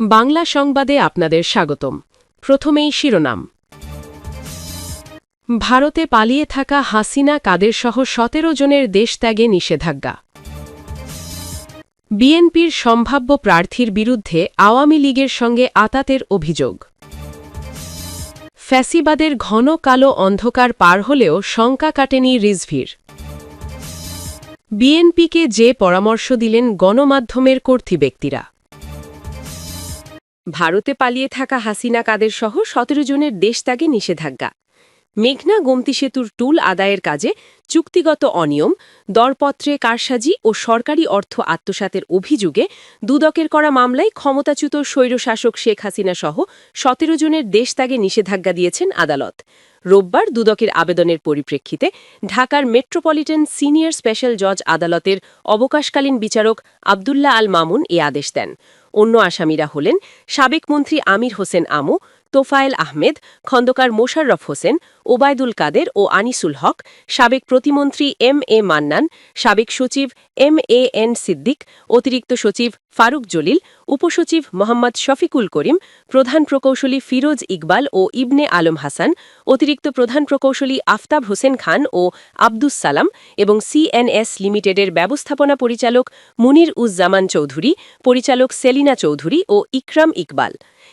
বাংলা সংবাদে আপনাদের স্বাগতম। প্রথমেই শিরোনাম। ভারতে পালিয়ে থাকা হাসিনা কাদের সহ সতেরো জনের দেশত্যাগে নিষেধাজ্ঞা। বিএনপির সম্ভাব্য প্রার্থীর বিরুদ্ধে আওয়ামী লীগের সঙ্গে আতাতের অভিযোগ। ফ্যাসিবাদের ঘন কালো অন্ধকার পার হলেও শঙ্কা কাটেনি রিজভির। বিএনপিকে যে পরামর্শ দিলেন গণমাধ্যমের কর্তৃ ব্যক্তিরা ভারতে পালিয়ে থাকা হাসিনা কাদের সহ সতেরো জনের দেশত্যাগে নিষেধাজ্ঞা। মেঘনা গোমতি সেতুর টুল আদায়ের কাজে চুক্তিগত অনিয়ম, দরপত্রে কারসাজি ও সরকারি অর্থ আত্মসাতের অভিযোগে দুদকের করা মামলায় ক্ষমতাচ্যুত স্বৈরশাসক শেখ হাসিনা সহ সতেরো জনের দেশত্যাগে নিষেধাজ্ঞা দিয়েছেন আদালত। রোববার দুদকের আবেদনের পরিপ্রেক্ষিতে ঢাকার মেট্রোপলিটন সিনিয়র স্পেশাল জজ আদালতের অবকাশকালীন বিচারক আবদুল্লাহ আল মামুন এ আদেশ দেন। অন্য আসামিরা হলেন সাবেক মন্ত্রী আমির হোসেন আমু তোফায়েল আহমেদ, খন্দকার মোশাররফ হোসেন, ওবায়দুল কাদের ও আনিসুল হক, সাবেক প্রতিমন্ত্রী এম এ মান্নান, সাবেক সচিব এম এ এন সিদ্দিক, অতিরিক্ত সচিব ফারুক জলিল, উপসচিব মোহাম্মদ শফিকুল করিম, প্রধান প্রকৌশলী ফিরোজ ইকবাল ও ইবনে আলম হাসান, অতিরিক্ত প্রধান প্রকৌশলী আফতাব হোসেন খান ও আব্দুস সালাম এবং সিএনএস লিমিটেডের ব্যবস্থাপনা পরিচালক মুনির উজ্জামান চৌধুরী, পরিচালক সেলিনা চৌধুরী ও ইকরাম ইকবাল।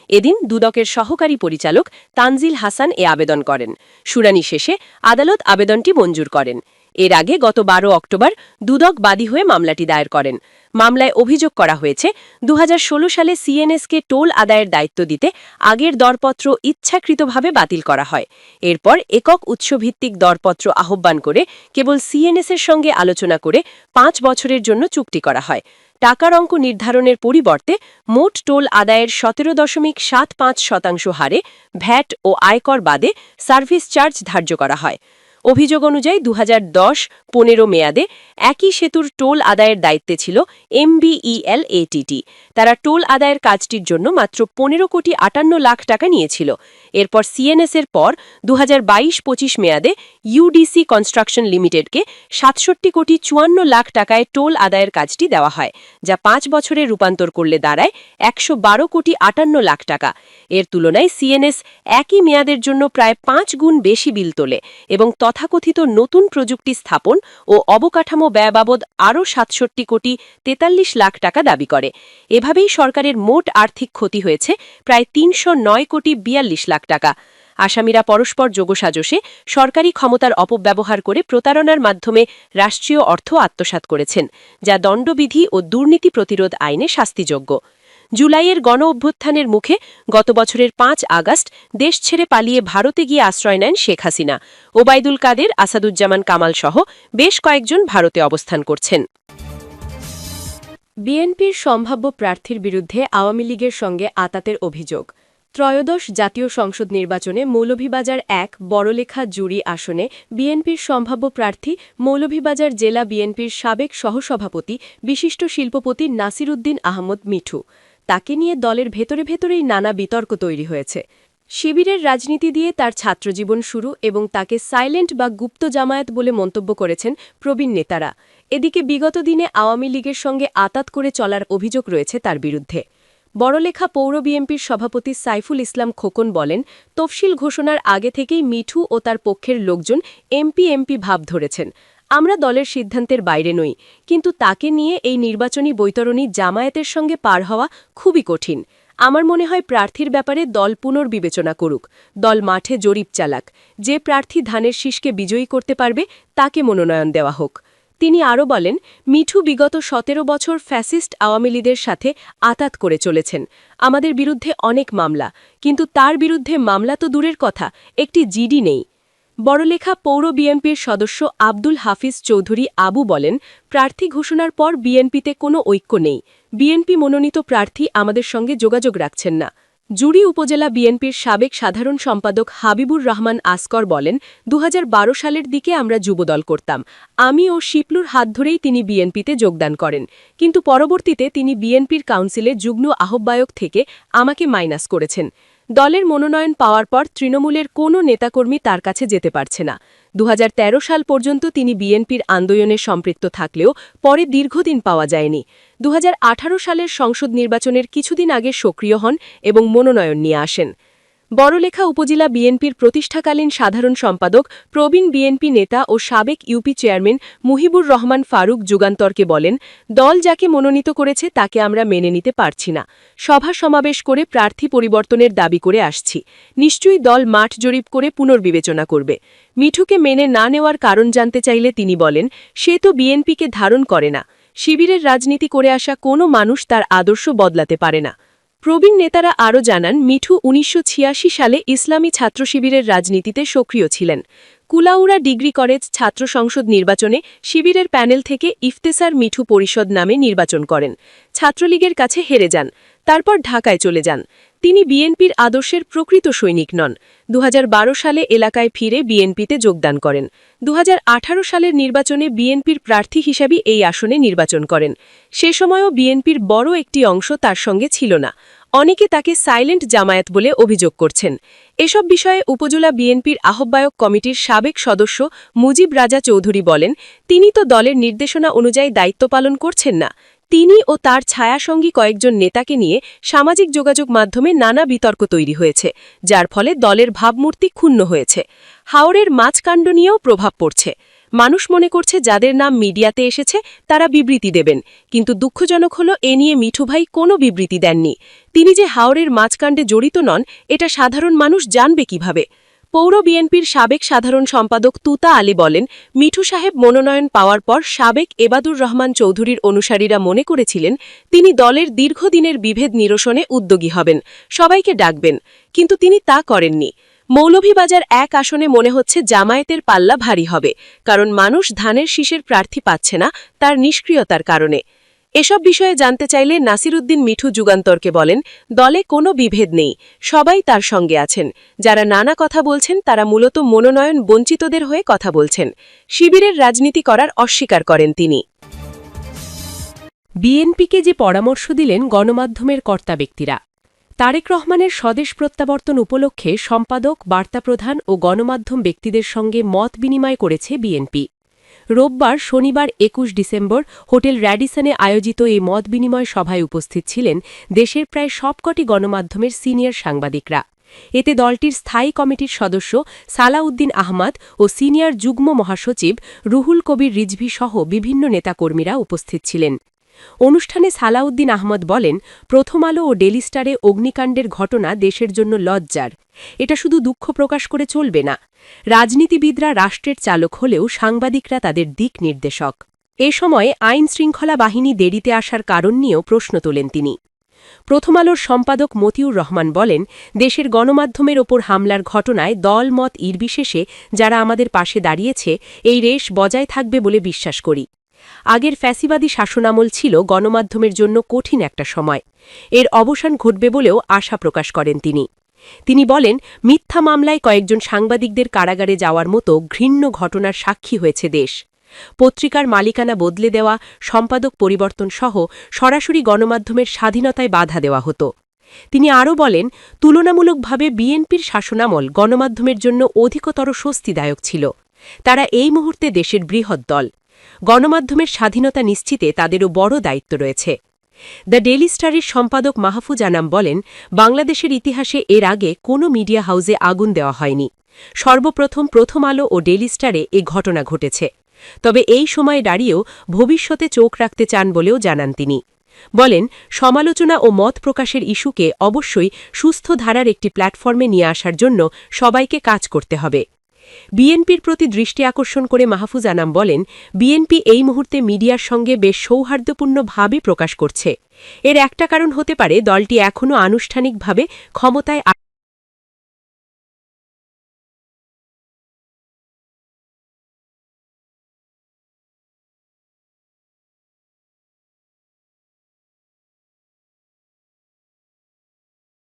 এদিন দুদকের সহকারী পরিচালক তানজিল হাসান এ আবেদন করেন। শুনানি শেষে আদালত আবেদনটি মঞ্জুর করেন। এর আগে গত বারো অক্টোবর দুদক বাদী হয়ে মামলাটি দায়ের করেন। মামলায় অভিযোগ করা হয়েছে দু হাজার ষোলো সালে সিএনএসকে টোল আদায়ের দায়িত্ব দিতে আগের দরপত্র ইচ্ছাকৃতভাবে বাতিল করা হয়। এরপর একক উৎসভিত্তিক দরপত্র আহ্বান করে কেবল সিএনএসের সঙ্গে আলোচনা করে পাঁচ বছরের জন্য চুক্তি করা হয়। টাকার অঙ্ক নির্ধারণের পরিবর্তে মোট টোল আদায়ের সতেরো দশমিক সাত পাঁচ শতাংশ হারে ভ্যাট ও আয়কর বাদে সার্ভিস চার্জ ধার্য করা হয়। অভিযোগ অনুযায়ী দু হাজার দশ পনেরো মেয়াদে একই সেতুর টোল আদায়ের দায়িত্বে ছিল এমবিইএল এটিটি তারা টোল আদায়ের কাজটির জন্য মাত্র পনেরো কোটি আটান্ন লাখ টাকা নিয়েছিল। এরপর সিএনএসের পর দু হাজার বাইশ পঁচিশ মেয়াদে ইউডিসি কনস্ট্রাকশন লিমিটেডকে সাতষট্টি কোটি চুয়ান্ন লাখ টাকায় টোল আদায়ের কাজটি দেওয়া হয়, যা পাঁচ বছরে রূপান্তর করলে দাঁড়ায় একশো বারো কোটি আটান্ন লাখ টাকা। এর তুলনায় সিএনএস একই মেয়াদের জন্য প্রায় পাঁচ গুণ বেশি বিল তোলে এবং তথাকথিত নতুন প্রযুক্তি স্থাপন ও অবকাঠামো ব্যয় বাবদ আরও সাতষট্টি কোটি তেতাল্লিশ লাখ টাকা দাবি করে। এভাবেই সরকারের মোট আর্থিক ক্ষতি হয়েছে প্রায় তিনশো নয় কোটি বিয়াল্লিশ লাখ টাকা। আসামিরা পরস্পর যোগসাজশে সরকারি ক্ষমতার অপব্যবহার করে প্রতারণার মাধ্যমে রাষ্ট্রীয় অর্থ আত্মসাৎ করেছেন, যা দণ্ডবিধি ও দুর্নীতি প্রতিরোধ আইনে শাস্তিযোগ্য। জুলাইয়ের গণ অভ্যুত্থানের মুখে গত বছরের পাঁচ আগস্ট দেশ ছেড়ে পালিয়ে ভারতে গিয়ে আশ্রয় নেন শেখ হাসিনা। ওবায়দুল কাদের, আসাদুজ্জামান কামাল সহ বেশ কয়েকজন ভারতে অবস্থান করছেন। বিএনপির সম্ভাব্য প্রার্থীর বিরুদ্ধে আওয়ামী লীগের সঙ্গে আতাতের অভিযোগ। ত্রয়োদশ জাতীয় সংসদ নির্বাচনে মৌলভীবাজার এক বড়লেখা জুরি আসনে বিএনপির সম্ভাব্য প্রার্থী মৌলভীবাজার জেলা বিএনপির সাবেক সহসভাপতি, বিশিষ্ট শিল্পপতি নাসিরুদ্দিন আহমদ মিঠু। তাকে নিয়ে দলের ভেতরে ভেতরেই নানা বিতর্ক তৈরি হয়েছে। শিবিরের রাজনীতি দিয়ে তার ছাত্রজীবন শুরু এবং তাকে সাইলেন্ট বা গুপ্ত জামায়াত বলে মন্তব্য করেছেন প্রবীণ নেতারা। এদিকে বিগত দিনে আওয়ামী লীগের সঙ্গে আতাত করে চলার অভিযোগ রয়েছে তার বিরুদ্ধে। বড়লেখা পৌর বিএনপির সভাপতি সাইফুল ইসলাম খোকন বলেন, তফসিল ঘোষণার আগে থেকেই মিঠু ও তার পক্ষের লোকজন এমপি এমপি ভাব ধরেছেন। আমরা দলের সিদ্ধান্তের বাইরে নই, কিন্তু তাকে নিয়ে এই নির্বাচনী বৈতরণী জামায়াতের সঙ্গে পার হওয়া খুবই কঠিন। আমার মনে হয় প্রার্থীর ব্যাপারে দল পুনর্বিবেচনা করুক, দল মাঠে জরিপ চালাক, যে প্রার্থী ধানের শীষকে বিজয়ী করতে পারবে তাকে মনোনয়ন দেওয়া হোক। তিনি আরও বলেন, মিঠু বিগত সতেরো বছর ফ্যাসিস্ট আওয়ামী লীগের সাথে আতাত করে চলেছেন। আমাদের বিরুদ্ধে অনেক মামলা, কিন্তু তার বিরুদ্ধে মামলা তো দূরের কথা, একটি জিডি নেই। বড়লেখা পৌর বিএনপির সদস্য আব্দুল হাফিজ চৌধুরী আবু বলেন, প্রার্থী ঘোষণার পর বিএনপিতে কোনো ঐক্য নেই। বিএনপি মনোনীত প্রার্থী আমাদের সঙ্গে যোগাযোগ রাখছেন না। জুড়ি উপজেলা বিএনপির সাবেক সাধারণ সম্পাদক হাবিবুর রহমান আসকর বলেন দু হাজার বারো সালের দিকে আমরা যুবদল করতাম। আমি ও শিপলুর হাত ধরেই তিনি বিএনপিতে যোগদান করেন। কিন্তু পরবর্তীতে তিনি বিএনপির কাউন্সিলে যুগ্ম আহ্বায়ক থেকে আমাকে মাইনাস করেছেন। দলের মনোনয়ন পাওয়ার পর তৃণমূলের কোনো নেতাকর্মী তার কাছে যেতে পারছে না। দুহাজার তেরো সাল পর্যন্ত তিনি বিএনপির আন্দোলনে সম্পৃক্ত থাকলেও পরে দীর্ঘদিন পাওয়া যায়নি। দুহাজার আঠারো সালের সংসদ নির্বাচনের কিছুদিন আগে সক্রিয় হন এবং মনোনয়ন নিয়ে আসেন। বড়লেখা উপজেলা বিএনপির প্রতিষ্ঠাকালীন সাধারণ সম্পাদক, প্রবীণ বিএনপি নেতা ও সাবেক ইউপি চেয়ারম্যান মুহিবুর রহমান ফারুক যুগান্তরকে বলেন, দল যাকে মনোনীত করেছে তাকে আমরা মেনে নিতে পারছি না। সভা সমাবেশ করে প্রার্থী পরিবর্তনের দাবি করে আসছি। নিশ্চয়ই দল মাঠ জরিপ করে পুনর্বিবেচনা করবে। মিঠুকে মেনে না নেওয়ার কারণ জানতে চাইলে তিনি বলেন, সে তো বিএনপিকে ধারণ করে না। শিবিরের রাজনীতি করে আসা কোনো মানুষ তার আদর্শ বদলাতে পারে না। প্রবীণ নেতারা আরও জানান, মিঠু উনিশশো ছিয়াশি সালে ইসলামী ছাত্র শিবিরের রাজনীতিতে সক্রিয় ছিলেন। কুলাউড়া ডিগ্রি কলেজ ছাত্র সংসদ নির্বাচনে শিবিরের প্যানেল থেকে ইফতেসার মিঠু পরিষদ নামে নির্বাচন করেন। ছাত্রলীগের কাছে হেরে যান, তারপর ঢাকায় চলে যান। তিনি বিএনপির আদর্শের প্রকৃত সৈনিক নন। দু হাজার বারো সালে এলাকায় ফিরে বিএনপিতে যোগদান করেন। দু হাজার আঠারো সালের নির্বাচনে বিএনপির প্রার্থী হিসাবে এই আসনে নির্বাচন করেন। সে সময়ও বিএনপির বড় একটি অংশ তার সঙ্গে ছিল না। অনেকে তাকে সাইলেন্ট জামায়াত বলে অভিযোগ করছেন। এসব বিষয়ে উপজেলা বিএনপির আহ্বায়ক কমিটির সাবেক সদস্য মুজিব রাজা চৌধুরী বলেন, তিনি তো দলের নির্দেশনা অনুযায়ী দায়িত্ব পালন করছেন না। তিনি ও তার ছায়াসঙ্গী কয়েকজন নেতাকে নিয়ে সামাজিক যোগাযোগ মাধ্যমে নানা বিতর্ক তৈরি হয়েছে, যার ফলে দলের ভাবমূর্তি ক্ষুণ্ণ হয়েছে। হাওড়ের মাছকাণ্ড নিয়েও প্রভাব পড়ছে। মানুষ মনে করছে যাদের নাম মিডিয়াতে এসেছে, তারা বিবৃতি দেবেন, কিন্তু দুঃখজনক হল এ নিয়ে মিঠুভাই কোনো বিবৃতি দেননি। তিনি যে হাওড়ের মাছকাণ্ডে জড়িত নন, এটা সাধারণ মানুষ জানবে কীভাবে? পৌর বিএনপির সাবেক সাধারণ সম্পাদক তুতা আলী বলেন, মিঠু সাহেব মনোনয়ন পাওয়ার পর সাবেক এবাদুর রহমান চৌধুরীর অনুসারীরা মনে করেছিলেন, তিনি দলের দীর্ঘদিনের বিভেদ নিরসনে উদ্যোগী হবেন, সবাইকে ডাকবেন, কিন্তু তিনি তা করেননি। মৌলভীবাজার এক আসনে মনে হচ্ছে জামায়াতের পাল্লা ভারী হবে, কারণ মানুষ ধানের শীষের প্রার্থী পাচ্ছে না তার নিষ্ক্রিয়তার কারণে। এসব বিষয়ে জানতে চাইলে নাসিরুদ্দিন মিঠু যুগান্তরকে বলেন, দলে কোনো বিভেদ নেই, সবাই তার সঙ্গে আছেন। যারা নানা কথা বলছেন, তারা মূলত মনোনয়ন বঞ্চিতদের হয়ে কথা বলছেন। শিবিরের রাজনীতি করার অস্বীকার করেন তিনি। বিএনপিকে যে পরামর্শ দিলেন গণমাধ্যমের কর্তা ব্যক্তিরা, তারেক রহমানের স্বদেশ প্রত্যাবর্তন উপলক্ষে সম্পাদক বার্তা প্রধান ও গণমাধ্যম ব্যক্তিদের সঙ্গে মত বিনিময় করেছে বিএনপি। রোববার শনিবার একুশ ডিসেম্বর হোটেল র্যাডিসনে আয়োজিত এই মত বিনিময় সভায় উপস্থিত ছিলেন দেশের প্রায় সবকটি গণমাধ্যমের সিনিয়র সাংবাদিকরা। এতে দলটির স্থায়ী কমিটির সদস্য সালাউদ্দিন আহমাদ ও সিনিয়র যুগ্ম মহাসচিব রুহুল কবির রিজভি সহ বিভিন্ন নেতাকর্মীরা উপস্থিত ছিলেন। অনুষ্ঠানে সালাউদ্দিন আহমদ বলেন, প্রথম আলো ও ডেলি স্টারে অগ্নিকাণ্ডের ঘটনা দেশের জন্য লজ্জার। এটা শুধু দুঃখ প্রকাশ করে চলবে না। রাজনীতিবিদরা রাষ্ট্রের চালক হলেও সাংবাদিকরা তাদের দিক নির্দেশক। এ সময় আইন শৃঙ্খলা বাহিনী দেরিতে আসার কারণ নিয়েও প্রশ্ন তোলেন তিনি। প্রথম আলোর সম্পাদক মতিউর রহমান বলেন, দেশের গণমাধ্যমের ওপর হামলার ঘটনায় দল মত ইরবিশেষে যারা আমাদের পাশে দাঁড়িয়েছে, এই রেশ বজায় থাকবে বলে বিশ্বাস করি। আগের ফ্যাসিবাদী শাসনামল ছিল গণমাধ্যমের জন্য কঠিন একটা সময়। এর অবসান ঘটবে বলেও আশা প্রকাশ করেন তিনি। তিনি বলেন, মিথ্যা মামলায় কয়েকজন সাংবাদিকদের কারাগারে যাওয়ার মতো ঘৃণ্য ঘটনার সাক্ষী হয়েছে দেশ। পত্রিকার মালিকানা বদলে দেওয়া, সম্পাদক পরিবর্তন সহ সরাসরি গণমাধ্যমের স্বাধীনতায় বাধা দেওয়া হতো। তিনি আরও বলেন, তুলনামূলকভাবে বিএনপির শাসনামল গণমাধ্যমের জন্য অধিকতর স্বস্তিদায়ক ছিল। তারা এই মুহূর্তে দেশের বৃহৎ দল। গণমাধ্যমের স্বাধীনতা নিশ্চিতে তাদেরও বড় দায়িত্ব রয়েছে। দ্য ডেলি স্টারের সম্পাদক মাহফুজ আনাম বলেন, বাংলাদেশের ইতিহাসে এর আগে কোনো মিডিয়া হাউসে আগুন দেওয়া হয়নি। সর্বপ্রথম প্রথম আলো ও ডেলি স্টারে এ ঘটনা ঘটেছে। তবে এই সময়ে দাঁড়িয়েও ভবিষ্যতে চোখ রাখতে চান বলেও জানান তিনি। বলেন, সমালোচনা ও মত প্রকাশের ইস্যুকে অবশ্যই সুস্থ ধারার একটি প্ল্যাটফর্মে নিয়ে আসার জন্য সবাইকে কাজ করতে হবে। বিএনপির প্রতি দৃষ্টি আকর্ষণ করে মাহফুজ আনাম বলেন, বিএনপি এই মুহূর্তে মিডিয়ার সঙ্গে বেশ সৌহার্দ্যপূর্ণভাবে প্রকাশ করছে। এর একটা কারণ হতে পারে, দলটি এখনও আনুষ্ঠানিকভাবে ক্ষমতায়